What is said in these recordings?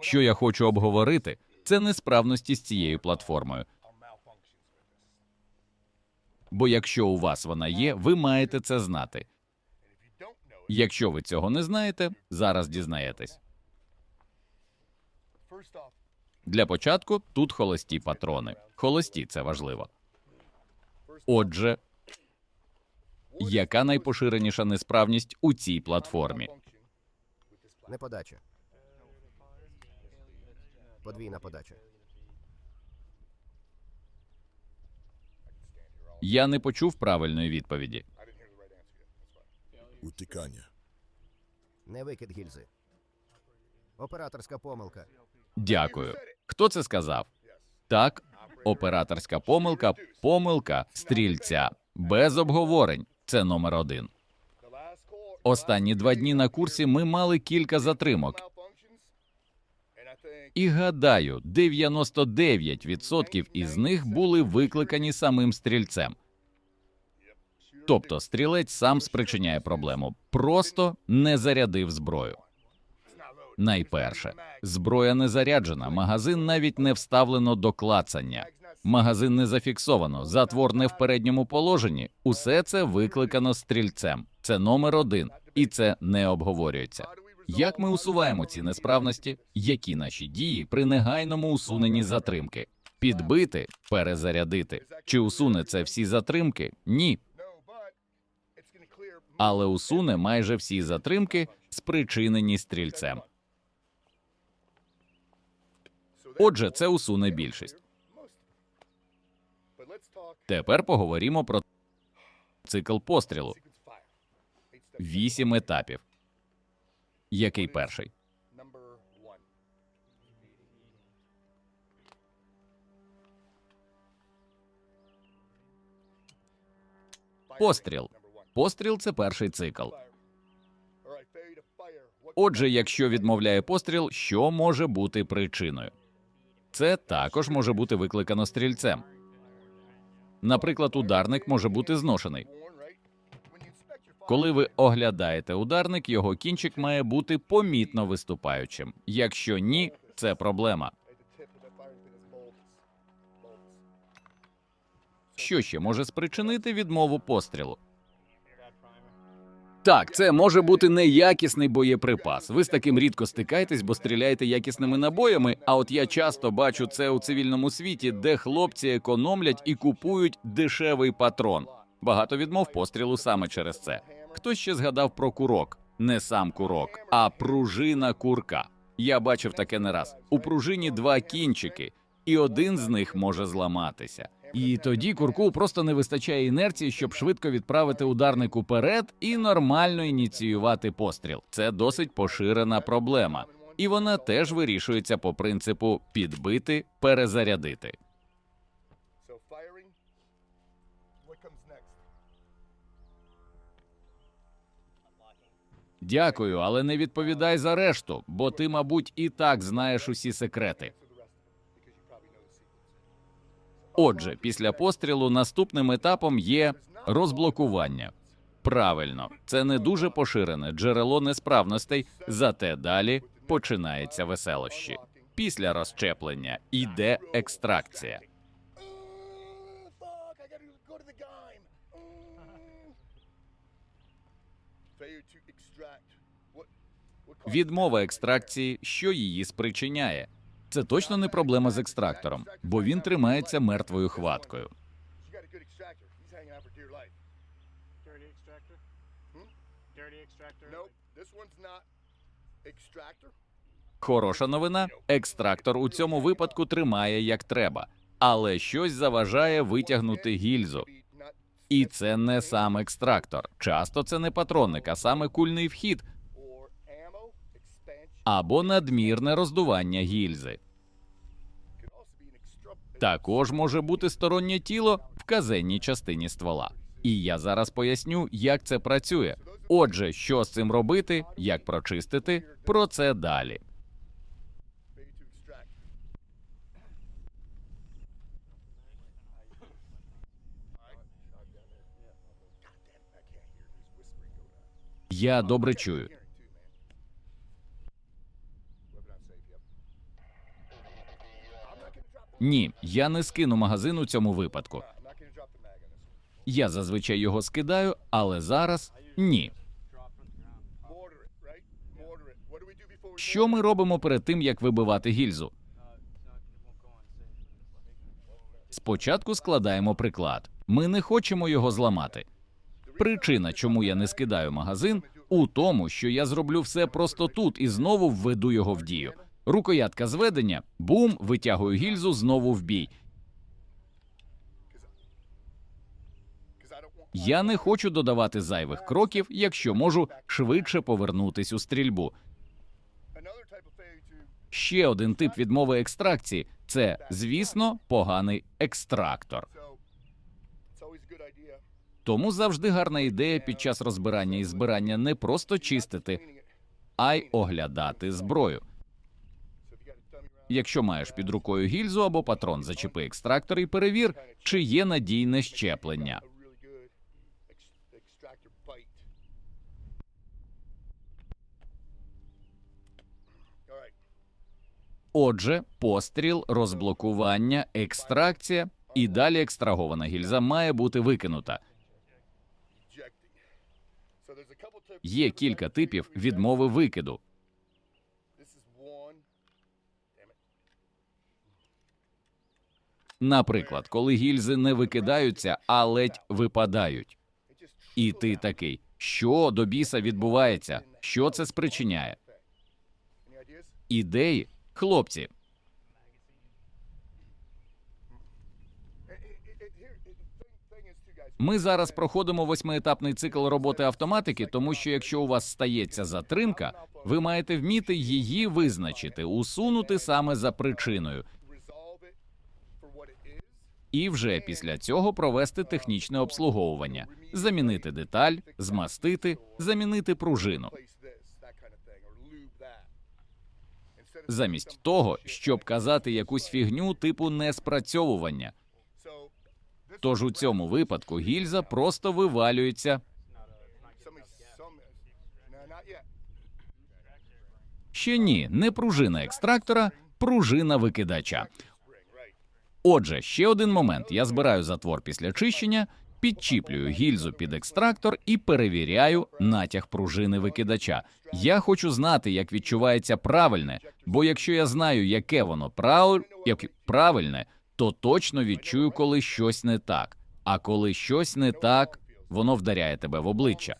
Що я хочу обговорити, це несправності з цією платформою. Бо якщо у вас вона є, ви маєте це знати. Якщо ви цього не знаєте, зараз дізнаєтесь. Для початку тут холості патрони. Холості це важливо. Отже, яка найпоширеніша несправність у цій платформі? Неподача. Подвійна подача. Я не почув правильної відповіді. Утікання. Не викид гільзи. Операторська помилка. Дякую. Хто це сказав? Так, операторська помилка, помилка стрільця. Без обговорень. Це номер один. Останні два дні на курсі ми мали кілька затримок. І гадаю, 99% із них були викликані самим стрільцем. Тобто стрілець сам спричиняє проблему, просто не зарядив зброю. Найперше, зброя не заряджена, магазин навіть не вставлено до клацання. Магазин не зафіксовано, затвор не в передньому положенні. Усе це викликано стрільцем. Це номер один, і це не обговорюється. Як ми усуваємо ці несправності? Які наші дії при негайному усуненні затримки? Підбити, перезарядити. Чи усуне це всі затримки? Ні. Але усуне майже всі затримки, спричинені стрільцем. Отже, це усуне більшість. Тепер поговоримо про цикл пострілу. Вісім етапів. Який перший? Постріл. Постріл це перший цикл. Отже, якщо відмовляє постріл, що може бути причиною? Це також може бути викликано стрільцем. Наприклад, ударник може бути зношений. Коли ви оглядаєте ударник, його кінчик має бути помітно виступаючим. Якщо ні, це проблема. Що ще може спричинити відмову пострілу? Так, це може бути неякісний боєприпас. Ви з таким рідко стикаєтесь, бо стріляєте якісними набоями. А от я часто бачу це у цивільному світі, де хлопці економлять і купують дешевий патрон. Багато відмов пострілу саме через це. Хтось ще згадав про курок, не сам курок, а пружина курка. Я бачив таке не раз. У пружині два кінчики, і один з них може зламатися. І тоді курку просто не вистачає інерції, щоб швидко відправити ударник уперед і нормально ініціювати постріл. Це досить поширена проблема, і вона теж вирішується по принципу підбити, перезарядити. Дякую, але не відповідай за решту, бо ти, мабуть, і так знаєш усі секрети. Отже, після пострілу наступним етапом є розблокування. Правильно, це не дуже поширене джерело несправностей, зате далі починається веселощі. Після розщеплення йде екстракція. Відмова екстракції, що її спричиняє. Це точно не проблема з екстрактором, бо він тримається мертвою хваткою. Хороша новина: екстрактор у цьому випадку тримає як треба, але щось заважає витягнути гільзу. І це не сам екстрактор. Часто це не патронник, а саме кульний вхід або надмірне роздування гільзи. Також може бути стороннє тіло в казенній частині ствола. І я зараз поясню, як це працює. Отже, що з цим робити, як прочистити, про це далі. Я добре чую. Ні, я не скину магазин у цьому випадку. Я зазвичай його скидаю, але зараз ні. Що ми робимо перед тим, як вибивати гільзу? Спочатку складаємо приклад. Ми не хочемо його зламати. Причина, чому я не скидаю магазин, у тому, що я зроблю все просто тут і знову введу його в дію. Рукоятка зведення, бум, витягую гільзу знову в бій. Я не хочу додавати зайвих кроків, якщо можу швидше повернутись у стрільбу. Ще один тип відмови екстракції це, звісно, поганий екстрактор. Тому завжди гарна ідея під час розбирання і збирання не просто чистити, а й оглядати зброю. Якщо маєш під рукою гільзу або патрон, зачепи екстрактор і перевір, чи є надійне щеплення. Отже, постріл, розблокування, екстракція і далі екстрагована гільза має бути викинута. Є кілька типів відмови викиду. Наприклад, коли гільзи не викидаються, а ледь випадають. І ти такий, що до біса відбувається? Що це спричиняє? Ідеї, хлопці. Ми зараз проходимо восьмиетапний цикл роботи автоматики, тому що якщо у вас стається затримка, ви маєте вміти її визначити, усунути саме за причиною, і вже після цього провести технічне обслуговування, замінити деталь, змастити, замінити пружину. Замість того, щоб казати якусь фігню типу неспрацьовування. Тож у цьому випадку гільза просто вивалюється. Ще ні, не пружина екстрактора, пружина викидача. Отже, ще один момент. Я збираю затвор після чищення, підчіплюю гільзу під екстрактор і перевіряю натяг пружини викидача. Я хочу знати, як відчувається правильне, бо якщо я знаю, яке воно прав... як... правильне, то точно відчую, коли щось не так. А коли щось не так, воно вдаряє тебе в обличчя.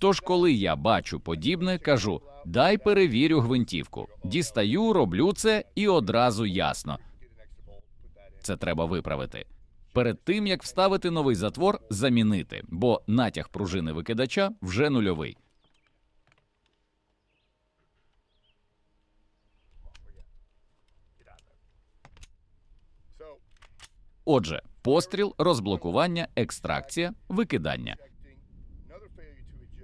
Тож, коли я бачу подібне, кажу: дай перевірю гвинтівку. Дістаю, роблю це, і одразу ясно. Це треба виправити. Перед тим як вставити новий затвор, замінити, бо натяг пружини викидача вже нульовий. Отже, постріл, розблокування, екстракція, викидання.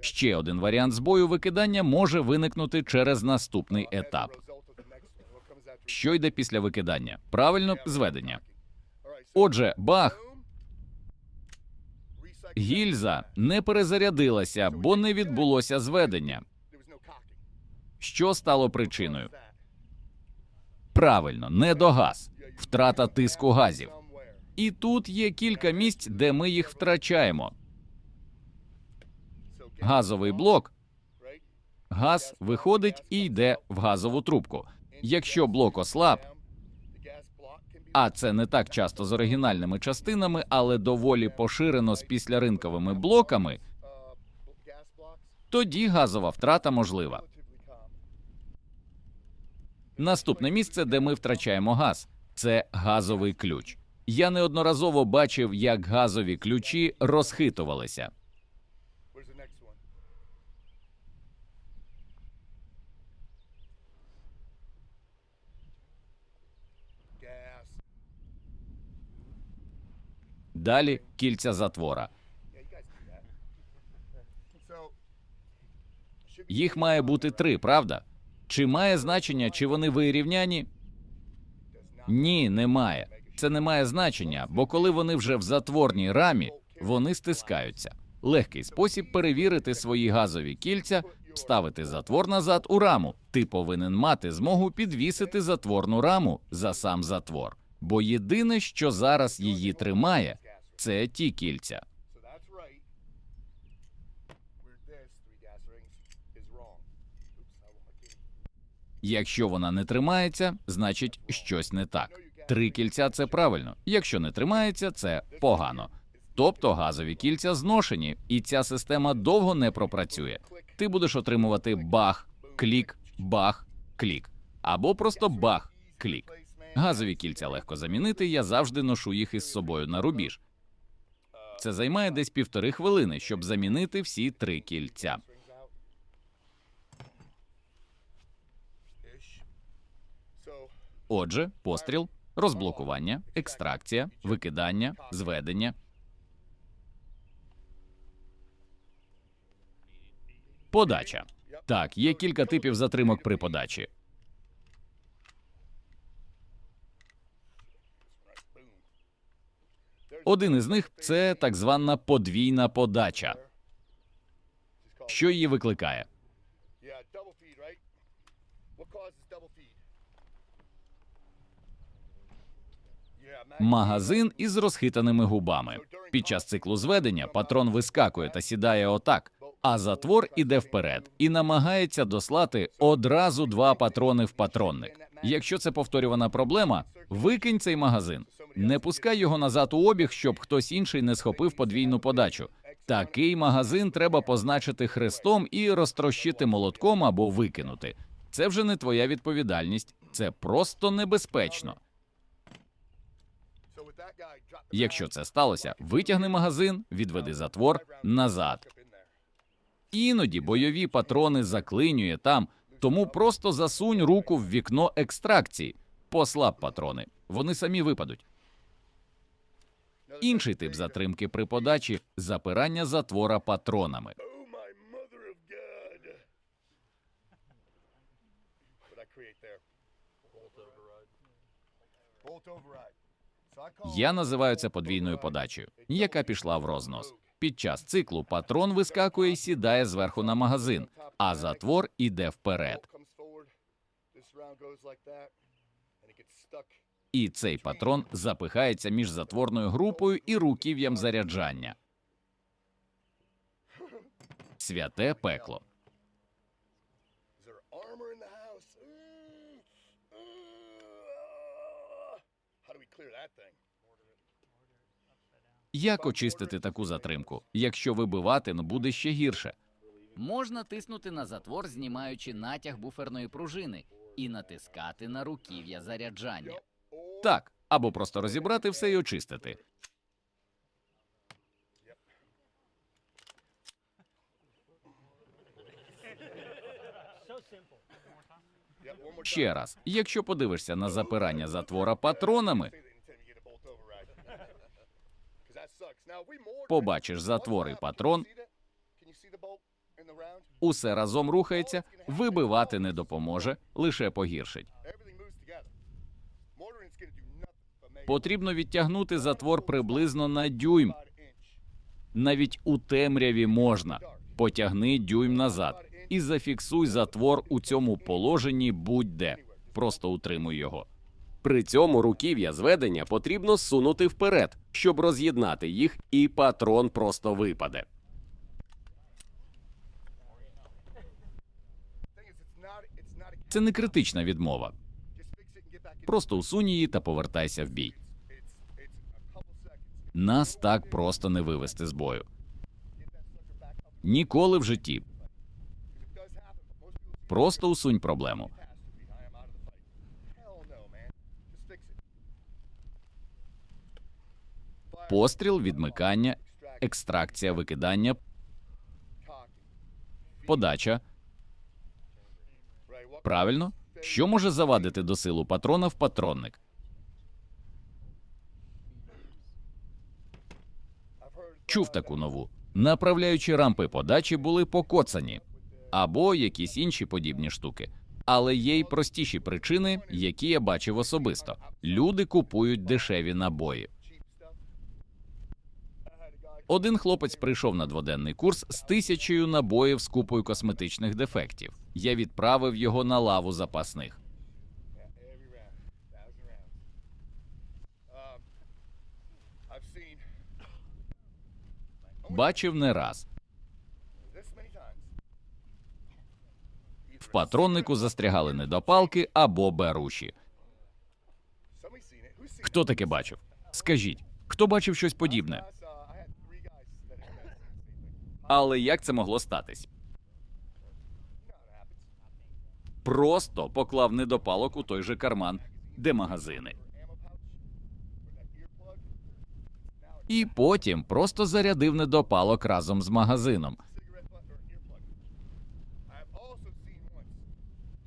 Ще один варіант збою викидання може виникнути через наступний етап. Що йде після викидання? Правильно, зведення. Отже, бах, гільза не перезарядилася, бо не відбулося зведення. Що стало причиною? Правильно, недогаз, втрата тиску газів. І тут є кілька місць, де ми їх втрачаємо. Газовий блок, газ виходить і йде в газову трубку. Якщо блок ослаб, а це не так часто з оригінальними частинами, але доволі поширено з післяринковими блоками, тоді газова втрата можлива. Наступне місце, де ми втрачаємо газ, це газовий ключ. Я неодноразово бачив, як газові ключі розхитувалися. Далі кільця затвора. Їх має бути три, правда? Чи має значення, чи вони вирівняні? Ні, немає. Це не має значення, бо коли вони вже в затворній рамі, вони стискаються. Легкий спосіб перевірити свої газові кільця ставити затвор назад у раму. Ти повинен мати змогу підвісити затворну раму за сам затвор. Бо єдине, що зараз її тримає, це ті кільця. Якщо вона не тримається, значить щось не так. Три кільця це правильно. Якщо не тримається, це погано. Тобто газові кільця зношені, і ця система довго не пропрацює. Ти будеш отримувати бах, клік, бах, клік, або просто бах, клік. Газові кільця легко замінити. Я завжди ношу їх із собою на рубіж. Це займає десь півтори хвилини, щоб замінити всі три кільця. Отже, постріл, розблокування, екстракція, викидання, зведення. Подача. Так, є кілька типів затримок при подачі. Один із них це так звана подвійна подача. Що її викликає? Магазин із розхитаними губами. Під час циклу зведення патрон вискакує та сідає отак, а затвор іде вперед і намагається дослати одразу два патрони в патронник. Якщо це повторювана проблема, викинь цей магазин. Не пускай його назад у обіг, щоб хтось інший не схопив подвійну подачу. Такий магазин треба позначити хрестом і розтрощити молотком або викинути. Це вже не твоя відповідальність, це просто небезпечно. Якщо це сталося, витягни магазин, відведи затвор назад. Іноді бойові патрони заклинює там, тому просто засунь руку в вікно екстракції, послаб патрони, вони самі випадуть. Інший тип затримки при подачі запирання затвора патронами. Я називаю це подвійною подачею, яка пішла в рознос. Під час циклу патрон вискакує і сідає зверху на магазин, а затвор іде вперед. І цей патрон запихається між затворною групою і руків'ям заряджання. Святе пекло. Як очистити таку затримку? Якщо вибивати, ну буде ще гірше. Можна тиснути на затвор, знімаючи натяг буферної пружини, і натискати на руків'я заряджання. Так, або просто розібрати все і очистити. Ще раз, якщо подивишся на запирання затвора патронами, побачиш затвор і патрон, усе разом рухається, вибивати не допоможе, лише погіршить. Потрібно відтягнути затвор приблизно на дюйм. Навіть у темряві можна. Потягни дюйм назад і зафіксуй затвор у цьому положенні будь-де. Просто утримуй його. При цьому руків'я зведення потрібно сунути вперед, щоб роз'єднати їх, і патрон просто випаде. Це не критична відмова. Просто усунь її та повертайся в бій. Нас так просто не вивести з бою. Ніколи в житті. Просто усунь проблему. Постріл, відмикання, екстракція, викидання, подача. Правильно? Що може завадити до силу патрона в патронник? Чув таку нову. Направляючі рампи подачі були покоцані або якісь інші подібні штуки. Але є й простіші причини, які я бачив особисто. Люди купують дешеві набої. Один хлопець прийшов на дводенний курс з тисячею набоїв з купою косметичних дефектів. Я відправив його на лаву запасних. Бачив не раз. В патроннику застрягали недопалки або беруші. Хто таке бачив? Скажіть, хто бачив щось подібне? Але як це могло статись? Просто поклав недопалок у той же карман, де магазини. І потім просто зарядив недопалок разом з магазином.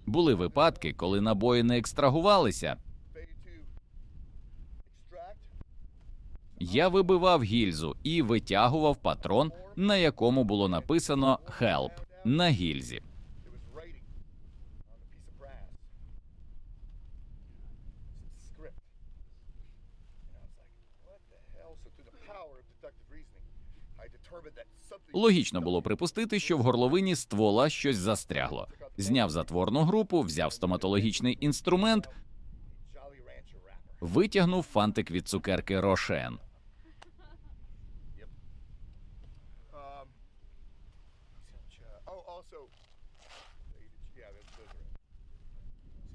Були випадки, коли набої не екстрагувалися. Я вибивав гільзу і витягував патрон, на якому було написано «Help» на гільзі. Логічно було припустити, що в горловині ствола щось застрягло. Зняв затворну групу, взяв стоматологічний інструмент, витягнув фантик від цукерки Рошен.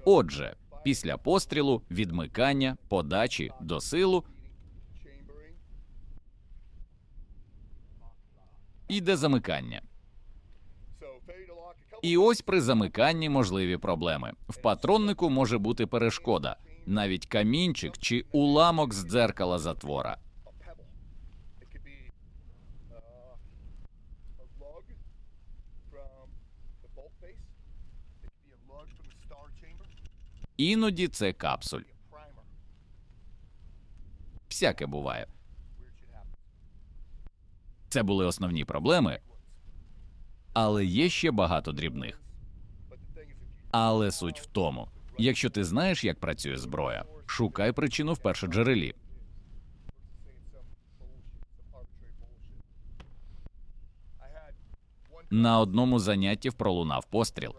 Отже, після пострілу, відмикання, подачі до силу іде замикання. І ось при замиканні можливі проблеми. В патроннику може бути перешкода, навіть камінчик чи уламок з дзеркала затвора. Іноді це капсуль. Всяке буває. Це були основні проблеми, але є ще багато дрібних. Але суть в тому, якщо ти знаєш, як працює зброя, шукай причину в першоджерелі. На одному занятті пролунав постріл.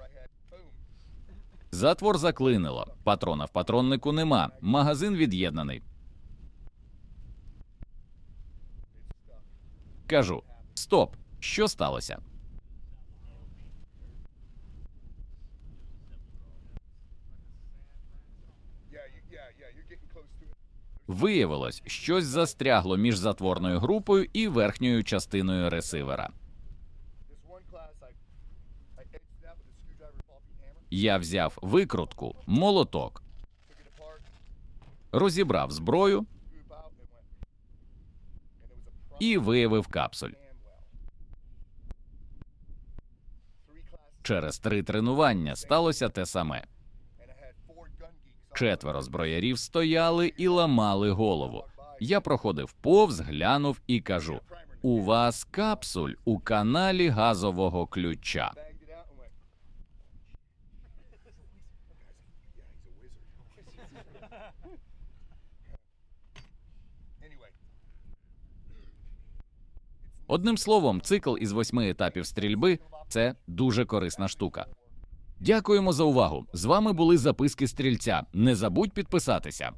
Затвор заклинило. Патрона в патроннику нема. Магазин від'єднаний. Кажу: стоп, що сталося? Виявилось, щось застрягло між затворною групою і верхньою частиною ресивера. Я взяв викрутку, молоток, розібрав зброю і виявив капсуль. Через три тренування сталося те саме. Четверо зброярів стояли і ламали голову. Я проходив повз, глянув і кажу: у вас капсуль у каналі газового ключа. Одним словом, цикл із восьми етапів стрільби це дуже корисна штука. Дякуємо за увагу. З вами були записки стрільця. Не забудь підписатися.